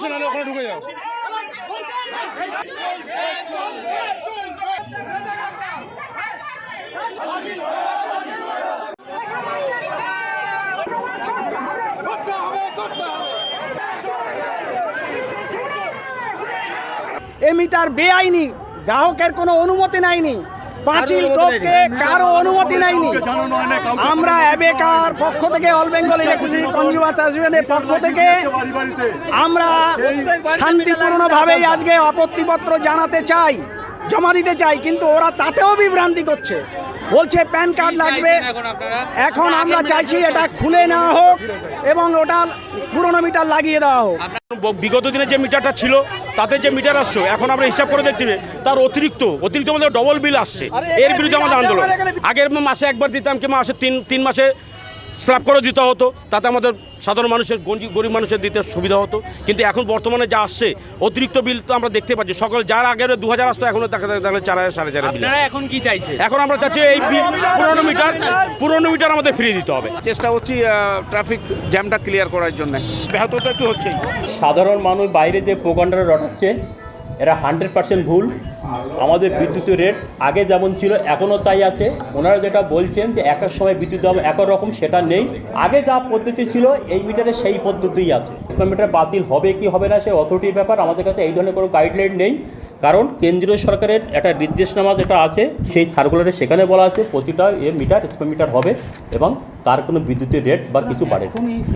হবে এ মিটার বেআইনি গ্রাহকের কোনো অনুমতি নাইনি। পাঁচিল টপকে কারও অনুমতি নেয়নি। আমরা অ্যাবেকার পক্ষ থেকে অল বেঙ্গল ইলেকট্রিসিটি কনজিউমার অ্যাসোসিয়েশনের পক্ষ থেকে। আমরা শান্তিপূর্ণভাবেই আজকে আপত্তিপত্র জানাতে চাই, জমা দিতে চাই, কিন্তু ওরা তাতেও বিভ্রান্তি করছে। বলছে প্যান কার্ড লাগবে। এখন আমরা চাইছি এটা খুলে নেওয়া হোক এবং ওটা পুরনো মিটার লাগিয়ে দেওয়া হোক। বিগত দিনে যে মিটারটা ছিল তাতে যে মিটার আসছে এখন আমরা হিসাব করে দেখছি তার অতিরিক্ত অতিরিক্ত আমাদের ডবল বিল আসছে। এর বিরুদ্ধে আমাদের আন্দোলন। আগের মাসে একবার দিতাম কি মাসে? তিন তিন মাসে স্ল্যাব করে দিতে হতো। তাতে আমাদের সাধারণ মানুষের গঞ্জি গরিব মানুষের দিতে সুবিধা হতো। কিন্তু এখন বর্তমানে যা আসছে অতিরিক্ত বিল তো আমরা দেখতে পাচ্ছি। সকল যার আগের দু হাজার আসতো এখনও দেখা দেখা চার হাজার সাড়ে চার হাজার বিল এখন কি চাইছে এখন আমরা চাচ্ছি এই পুরোনো মিটার পুরোনো মিটার আমাদের ফিরিয়ে দিতে হবে। চেষ্টা করছি ট্রাফিক জ্যামটা ক্লিয়ার করার জন্য। ব্যাহত তো একটু হচ্ছেই। সাধারণ মানুষ বাইরে যে প্রোকাণ্ডারা রটাচ্ছে এরা হান্ড্রেড পার্সেন্ট ভুল। আমাদের বিদ্যুতের রেট আগে যেমন ছিল, এখনও তাই আছে। ওনারা যেটা বলছেন যে এক এক সময় বিদ্যুৎ দাম এক রকম, সেটা নেই। আগে যা পদ্ধতি ছিল, এই মিটারে সেই পদ্ধতিই আছে। মিটার বাতিল হবে কি হবে না, সে অথরিটির ব্যাপার। আমাদের কাছে এই ধরনের কোনো গাইডলাইন নেই। কারণ কেন্দ্রীয় সরকারের একটা নির্দেশনামা যেটা আছে, সেই সার্কুলারে সেখানে বলা আছে, প্রতিটা এ মিটার স্কোয়ার মিটার হবে এবং তার কোনো বিদ্যুতের রেট বা কিছু বাড়ে